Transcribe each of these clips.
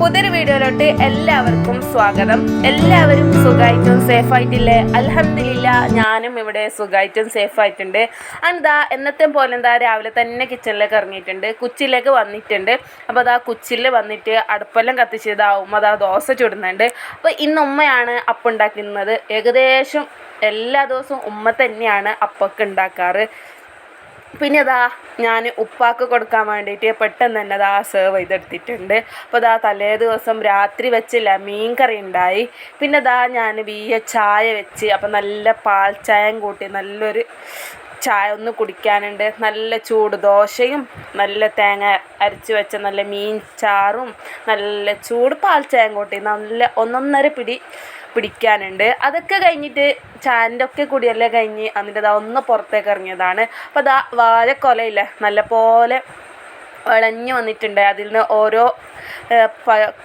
പുതിയൊരു വീഡിയോയിലോട്ട് എല്ലാവർക്കും സ്വാഗതം. എല്ലാവരും സുഖമായിട്ടും സേഫ് ആയിട്ടില്ലേ അലഹമില്ല ഞാനും ഇവിടെ സുഖമായിട്ടും സേഫ് ആയിട്ടുണ്ട് എന്താ എന്നത്തെ പോലെ എന്താ രാവിലെ തന്നെ കിച്ചണിലേക്ക് ഇറങ്ങിയിട്ടുണ്ട്. കുച്ചിലേക്ക് വന്നിട്ടുണ്ട്. അപ്പോൾ അതാ കുച്ചിൽ വന്നിട്ട് അടുപ്പെല്ലാം കത്തിച്ചതാവും. അതാ ദോശ ചുടുന്നുണ്ട്. അപ്പോൾ ഇന്ന് ഉമ്മയാണ് അപ്പം ഉണ്ടാക്കുന്നത്. ഏകദേശം എല്ലാ ദിവസവും ഉമ്മ തന്നെയാണ് അപ്പൊക്കെ ഉണ്ടാക്കാറ്. പിന്നെ അതാ ഞാൻ ഉപ്പാക്ക് കൊടുക്കാൻ വേണ്ടിയിട്ട് പെട്ടെന്ന് തന്നെ അതാ സെർവ് ചെയ്തെടുത്തിട്ടുണ്ട്. അപ്പോൾ അതാ തലേ ദിവസം രാത്രി വെച്ചില്ല മീൻ കറി ഉണ്ടായി. പിന്നെ അതാ ഞാൻ വീയ ചായ വെച്ച് അപ്പോൾ നല്ല പാൽ ചായയും കൂട്ടി നല്ലൊരു ചായ ഒന്ന് കുടിക്കാനുണ്ട്. നല്ല ചൂട് ദോശയും നല്ല തേങ്ങ അരച്ച് വെച്ച നല്ല മീൻ ചാറും നല്ല ചൂട് പാൽ ചായയും കൂട്ടി നല്ല ഒന്നൊന്നര പിടി പിടിക്കാനുണ്ട്. അതൊക്കെ കഴിഞ്ഞിട്ട് ചാന്റെ ഒക്കെ കുടിയെല്ലാം കഴിഞ്ഞ് എന്നിട്ട് ദാ ഒന്ന് പുറത്തേക്ക് ഇറങ്ങിയതാണ്. അപ്പോൾ അതാ വാഴക്കൊലയില്ലേ? നല്ല പോലെ വിളഞ്ഞു വന്നിട്ടുണ്ട്. അതിൽ നിന്ന് ഓരോ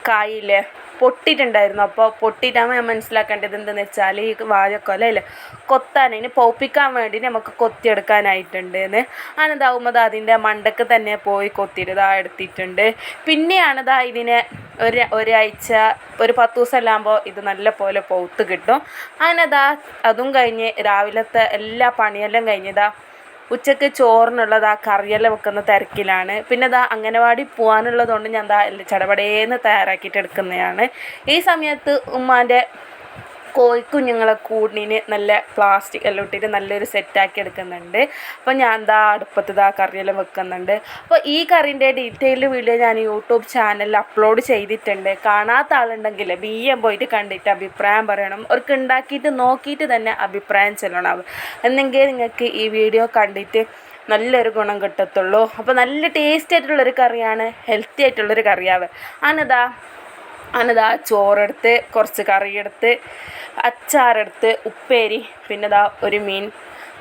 കായിൽ പൊട്ടിയിട്ടുണ്ടായിരുന്നു. അപ്പോൾ പൊട്ടിയിട്ടാകുമ്പോൾ ഞാൻ മനസ്സിലാക്കേണ്ടത് എന്തെന്ന് വെച്ചാൽ ഈ വാഴക്കൊല ഇല്ലേ കൊത്താൻ അതിന് പൗപ്പിക്കാൻ വേണ്ടി നമുക്ക് കൊത്തിയെടുക്കാനായിട്ടുണ്ട് എന്ന് അനന്താകുമ്പോൾ അത് അതിന്റെ മണ്ടക്ക് തന്നെ പോയി കൊത്തിയിട്ട് ഇതാ എടുത്തിട്ടുണ്ട്. പിന്നെയാണ് ഇതാ ഇതിനെ ഒരു ഒരാഴ്ച ഒരു പത്ത് ദിവസം എല്ലാം ആകുമ്പോൾ ഇത് നല്ല പോലെ പൗത്ത് കിട്ടും ദാ അതും കഴിഞ്ഞ് രാവിലത്തെ എല്ലാ പണിയെല്ലാം കഴിഞ്ഞതാ ഉച്ചയ്ക്ക് ചോറിനുള്ളത് ആ കറിയെല്ലാം വെക്കുന്ന തിരക്കിലാണ്. പിന്നെ ദാ അംഗനവാടി പോകാനുള്ളതുകൊണ്ട് ഞാൻ ദാ ചടപടേന്ന് തയ്യാറാക്കിയിട്ട് എടുക്കുന്നതാണ്. ഈ സമയത്ത് ഉമ്മാന്റെ കോഴിക്കുഞ്ഞുങ്ങളെ കൂടിന് നല്ല പ്ലാസ്റ്റിക് എല്ലാം ഇട്ടിട്ട് നല്ലൊരു സെറ്റാക്കി എടുക്കുന്നുണ്ട്. അപ്പോൾ ഞാൻ എന്താ അടുപ്പത്ത് ദാ കറിയെല്ലാം വെക്കുന്നുണ്ട്. അപ്പോൾ ഈ കറിന്റെ ഡീറ്റെയിൽ വീഡിയോ ഞാൻ യൂട്യൂബ് ചാനലിൽ അപ്ലോഡ് ചെയ്തിട്ടുണ്ട്. കാണാത്ത ആളുണ്ടെങ്കിൽ ബി എം പോയിട്ട് കണ്ടിട്ട് അഭിപ്രായം പറയണം. അവർക്ക് ഉണ്ടാക്കിയിട്ട് നോക്കിയിട്ട് തന്നെ അഭിപ്രായം ചെല്ലണം. എന്നെങ്കിൽ നിങ്ങൾക്ക് ഈ വീഡിയോ കണ്ടിട്ട് നല്ലൊരു ഗുണം കിട്ടത്തുള്ളൂ. അപ്പോൾ നല്ല ടേസ്റ്റ് ആയിട്ടുള്ളൊരു കറിയാണ് ഹെൽത്തി ആയിട്ടുള്ളൊരു കറിയാവ്. അനതാ അനതാ ചോറെടുത്ത് കുറച്ച് കറിയെടുത്ത് അച്ചാറെടുത്ത് ഉപ്പേരി പിന്നെ ദാ ഒരു മീൻ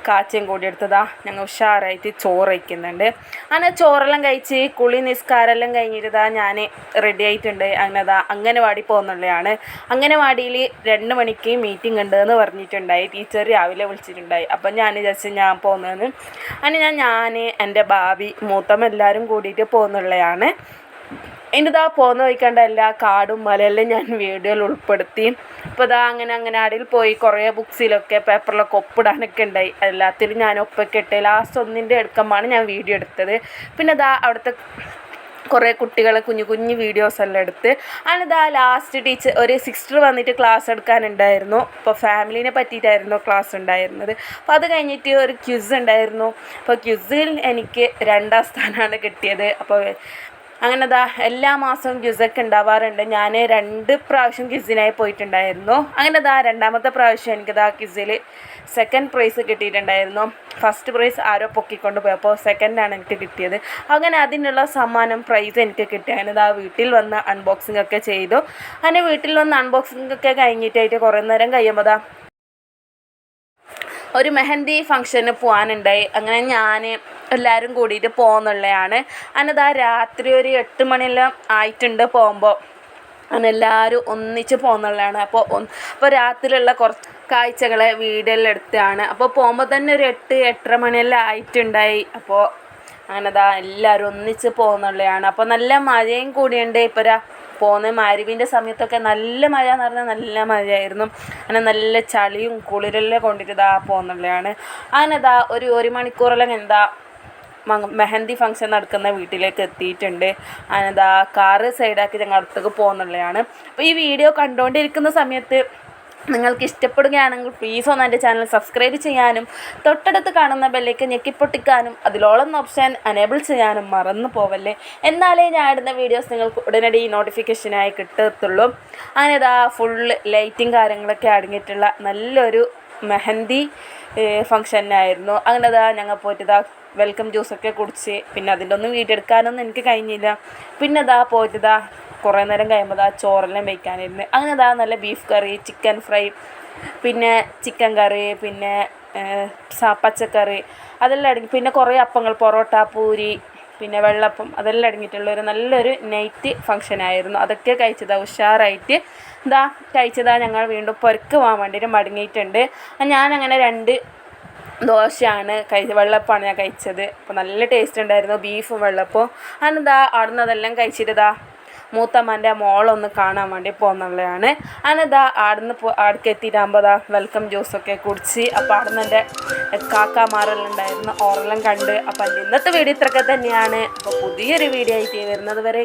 കാച്ചയും കൂടി എടുത്തതാ. ഞങ്ങൾ ഉഷാറായിട്ട് ചോറ് വയ്ക്കുന്നുണ്ട് അങ്ങനെ ചോറെല്ലാം കഴിച്ച് കുളി നിസ്കാരമെല്ലാം കഴിഞ്ഞിരുതാ ഞാൻ റെഡി ആയിട്ടുണ്ട്. അങ്ങനെ ദാ അംഗനവാടി പോകുന്നുള്ളതാണ് അംഗനവാടിയിൽ രണ്ട് മണിക്ക് മീറ്റിംഗ് ഉണ്ട് എന്ന് പറഞ്ഞിട്ടുണ്ടായി. ടീച്ചർ രാവിലെ വിളിച്ചിട്ടുണ്ടായി. അപ്പം ഞാൻ ജസ്റ്റ് ഞാൻ പോകുന്നതെന്ന്. അങ്ങനെ ഞാൻ ഞാൻ എന്റെ ഭാവി മൂത്തം എല്ലാവരും കൂടിയിട്ട് പോകുന്നുള്ളതാണ് എന്റെ ഇതാ പോകുന്ന വഴിക്കണ്ട എല്ലാ കാടും മലയെല്ലാം ഞാൻ വീഡിയോയിൽ ഉൾപ്പെടുത്തി. അപ്പോൾ ഇതാ അങ്ങനെ അങ്ങനെ അടിയിൽ പോയി കുറേ ബുക്സിലൊക്കെ പേപ്പറിലൊക്കെ ഒപ്പിടാനൊക്കെ ഉണ്ടായി എല്ലാത്തിലും ഞാൻ ഒപ്പൊക്കെ ഇട്ട് ലാസ്റ്റ് ഒന്നിന്റെ എടുക്കുമ്പോഴാണ് ഞാൻ വീഡിയോ എടുത്തത്. പിന്നെ ഇതാ അവിടുത്തെ കുറേ കുട്ടികളെ കുഞ്ഞു കുഞ്ഞു വീഡിയോസ് എല്ലാം എടുത്ത്. അതിനിതാ ലാസ്റ്റ് ടീച്ചർ ഒരു സിസ്റ്റർ വന്നിട്ട് ക്ലാസ് എടുക്കാനുണ്ടായിരുന്നു. അപ്പോൾ ഫാമിലിനെ പറ്റിയിട്ടായിരുന്നു ക്ലാസ് ഉണ്ടായിരുന്നത്. അപ്പോൾ അത് കഴിഞ്ഞിട്ട് ഒരു ക്യുസ് ഉണ്ടായിരുന്നു. അപ്പോൾ ക്യുസിൽ എനിക്ക് രണ്ടാം സ്ഥാനമാണ് കിട്ടിയത്. അപ്പോൾ അങ്ങനെ ദാ എല്ലാ മാസവും ഗിസൊക്കെ ഉണ്ടാവാറുണ്ട്. ഞാൻ രണ്ട് പ്രാവശ്യം ഗിസിനായി പോയിട്ടുണ്ടായിരുന്നു. അങ്ങനെ ദാ രണ്ടാമത്തെ പ്രാവശ്യം എനിക്ക് ദാ ക്വിസിൽ സെക്കൻഡ് പ്രൈസ് കിട്ടിയിട്ടുണ്ടായിരുന്നു. ഫസ്റ്റ് പ്രൈസ് ആരോ പൊക്കിക്കൊണ്ട് പോയി അപ്പോൾ സെക്കൻഡാണ് എനിക്ക് കിട്ടിയത്. അങ്ങനെ അതിനുള്ള സമ്മാനം പ്രൈസ് എനിക്ക് കിട്ടി. അങ്ങനെ ദാ വീട്ടിൽ വന്ന് അൺബോക്സിംഗ് ഒക്കെ ചെയ്തു. അങ്ങനെ വീട്ടിൽ വന്ന് അൺബോക്സിംഗ് ഒക്കെ കഴിഞ്ഞിട്ടായിട്ട് കുറേ നേരം കഴിയുമ്പോൾ ദാ ഒരു മെഹന്തി ഫംഗ്ഷന് പോകാനുണ്ടായി അങ്ങനെ ഞാൻ എല്ലാവരും കൂടിയിട്ട് പോകുന്നുള്ളതാണ് അന്നതാ രാത്രി ഒരു എട്ട് മണിയെല്ലാം ആയിട്ടുണ്ട് പോകുമ്പോൾ അങ്ങനെ എല്ലാവരും ഒന്നിച്ച് പോകുന്നുള്ളതാണ് അപ്പോൾ അപ്പോൾ രാത്രിയിലുള്ള കുറച്ച് കാഴ്ചകളെ വീഡിയോയിൽ എടുത്താണ്. അപ്പോൾ പോകുമ്പോൾ തന്നെ ഒരു എട്ട് എട്ടര മണിയെല്ലാം ആയിട്ടുണ്ടായി. അപ്പോൾ അങ്ങനെ ദാ എല്ലാവരും ഒന്നിച്ച് പോകുന്നുള്ളതാണ് അപ്പോൾ നല്ല മഴയും കൂടിയുണ്ട്. ഇപ്പോൾ രാ പോകുന്ന മരുവിന്റെ സമയത്തൊക്കെ നല്ല മഴ എന്ന് പറഞ്ഞാൽ നല്ല മഴയായിരുന്നു. അങ്ങനെ നല്ല ചളിയും കുളിരെല്ലാം കൊണ്ടിട്ട് ഇതാ പോകുന്നുള്ളതാണ് അങ്ങനെ ഇതാ ഒരു ഒരു മണിക്കൂറെല്ലാം എന്താ മെഹന്തി ഫംഗ്ഷൻ നടക്കുന്ന വീട്ടിലേക്ക് എത്തിയിട്ടുണ്ട്. അതിനെന്താ കാറ് സൈഡാക്കി ഞങ്ങൾ അടുത്തേക്ക് പോകുന്നുള്ളതാണ് അപ്പോൾ ഈ വീഡിയോ കണ്ടുകൊണ്ടിരിക്കുന്ന സമയത്ത് നിങ്ങൾക്ക് ഇഷ്ടപ്പെടുകയാണെങ്കിൽ പ്ലീസ് ഒന്ന് എന്റെ ചാനൽ സബ്സ്ക്രൈബ് ചെയ്യാനും തൊട്ടടുത്ത് കാണുന്ന ബെല്ലേക്ക് ഞെക്കിപ്പൊട്ടിക്കാനും അതിലോളം ഓപ്ഷൻ അനേബിൾ ചെയ്യാനും മറന്നു പോവല്ലേ. എന്നാലേ ഞാൻ ഇടുന്ന വീഡിയോസ് നിങ്ങൾക്ക് ഉടനടി നോട്ടിഫിക്കേഷനായി കിട്ടത്തുള്ളൂ. അങ്ങനെ ഇതാ ഫുൾ ലൈറ്റിങ് കാര്യങ്ങളൊക്കെ അടങ്ങിയിട്ടുള്ള നല്ലൊരു മെഹന്തി ഫങ്ഷനായിരുന്നു അങ്ങനെ ഇതാ ഞങ്ങൾ പോയിട്ട് ഇതാ വെൽക്കം ജ്യൂസൊക്കെ കുടിച്ച് പിന്നെ അതിന്റെ ഒന്നും വീഡിയോ എടുക്കാനൊന്നും എനിക്ക് കഴിഞ്ഞില്ല. പിന്നെ ഇതാ പോയിട്ട് ഇതാ കുറേ നേരം കഴിയുമ്പോൾ ഇതാ ചോറെല്ലാം വയ്ക്കാനിരുന്ന് അങ്ങനെ ഇതാ നല്ല ബീഫ് കറി ചിക്കൻ ഫ്രൈ പിന്നെ ചിക്കൻ കറി പിന്നെ പച്ചക്കറി അതെല്ലാം അടങ്ങി. പിന്നെ കുറേ അപ്പങ്ങൾ പൊറോട്ട പൂരി പിന്നെ വെള്ളപ്പം അതെല്ലാം അടങ്ങിയിട്ടുള്ള ഒരു നല്ലൊരു നൈറ്റ് ഫങ്ഷൻ ആയിരുന്നു. അതൊക്കെ കഴിച്ചതാ ഉഷാറായിട്ട്. ഇതാ കഴിച്ചതാ ഞങ്ങൾ വീണ്ടും പുരക്ക് പോകാൻ വേണ്ടിയിട്ട് മടങ്ങിയിട്ടുണ്ട് ഞാനങ്ങനെ രണ്ട് ദോശയാണ് കഴിച്ച വെള്ളപ്പമാണ് ഞാൻ കഴിച്ചത്. അപ്പോൾ നല്ല ടേസ്റ്റ് ഉണ്ടായിരുന്നു ബീഫും വെള്ളപ്പവും. അന്നെന്താ അവിടെ നിന്ന് അതെല്ലാം കഴിച്ചിട്ട് ഇതാ മൂത്തമ്മന്റെ മോളൊന്ന് കാണാൻ വേണ്ടി പോകുന്നുള്ളതാണ് അനതാ ആടുന്ന് ആടക്ക് എത്തിയിട്ടാകുമ്പോൾ അതാ വെൽക്കം ജ്യൂസൊക്കെ കുടിച്ച് അപ്പോൾ ആടുന്ന് എന്റെ കാക്കാമാരെല്ലാം ഉണ്ടായിരുന്നു ഓറെല്ലാം കണ്ട് അപ്പോൾ ഇന്നത്തെ വീഡിയോ ഇത്രയൊക്കെ തന്നെയാണ്. അപ്പോൾ പുതിയൊരു വീഡിയോ ആയിട്ട് വരുന്നത് വരെ